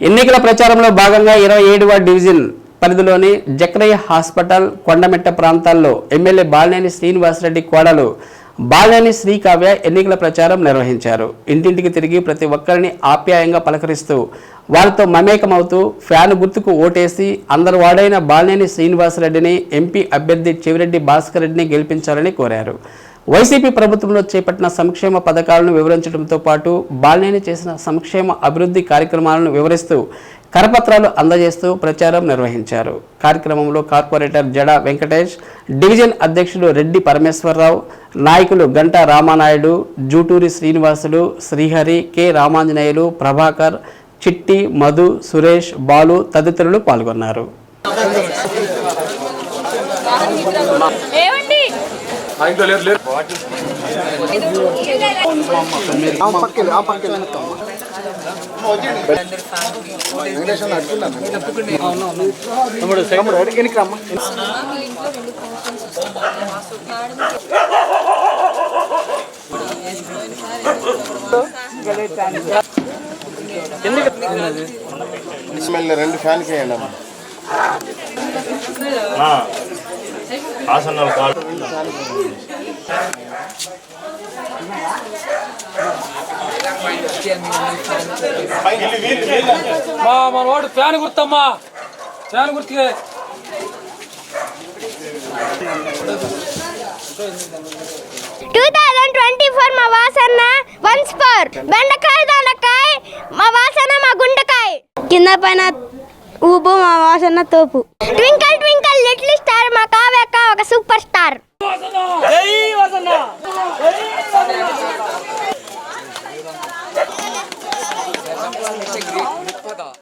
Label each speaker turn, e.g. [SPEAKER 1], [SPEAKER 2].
[SPEAKER 1] ఎన్నికల ప్రచారంలో భాగంగా ఇరవై ఏడవ డివిజన్ పరిధిలోని జక్రయ్య హాస్పిటల్ కొండమెట్ట ప్రాంతాల్లో ఎమ్మెల్యే బాలినేని శ్రీనివాసరెడ్డి కోడలు బాలినేని శ్రీకావ్య ఎన్నికల ప్రచారం నిర్వహించారు. ఇంటింటికి తిరిగి ప్రతి ఒక్కరిని ఆప్యాయంగా పలకరిస్తూ వారితో మమేకమవుతూ ఫ్యాన్ గుర్తుకు ఓటేసి అందరు వాడైన బాలినేని శ్రీనివాసరెడ్డిని ఎంపీ అభ్యర్థి చెవిరెడ్డి భాస్కర్ రెడ్డిని గెలిపించాలని కోరారు. వైసీపీ ప్రభుత్వంలో చేపట్టిన సంక్షేమ పథకాలను వివరించడంతో పాటు బాలినేని చేసిన సంక్షేమ అభివృద్ధి కార్యక్రమాలను వివరిస్తూ కరపత్రాలు అందజేస్తూ ప్రచారం నిర్వహించారు. కార్యక్రమంలో కార్పొరేటర్ జడ వెంకటేష్ డివిజన్ అధ్యక్షుడు రెడ్డి పరమేశ్వరరావు నాయకులు గంటా రామానాయుడు జూటూరి శ్రీనివాసులు శ్రీహరి కె రామాంజనేయులు ప్రభాకర్ చిట్టి మధు సురేష్ బాలు తదితరులు పాల్గొన్నారు.
[SPEAKER 2] ఏమండి
[SPEAKER 3] ఎమ్మెల్యే రెండు ఫ్యాన్కి వేయండి అమ్మ.
[SPEAKER 4] ఆసనాలు కాదు.
[SPEAKER 5] మా మన వాడు ఫ్యాన్ గుర్తమ్మా. ఫ్యాన్ గుర్తుకే.
[SPEAKER 6] టూ థౌజండ్ ట్వంటీ ఫోర్ మా వాసన వన్స్ ఫోర్. బెండకాయ దొండకాయ మా వాసన మా గుండకాయ. కింద పైన ఊపు మా వాసన తోపు. ట్వింకల్ 아, 못
[SPEAKER 5] 받아.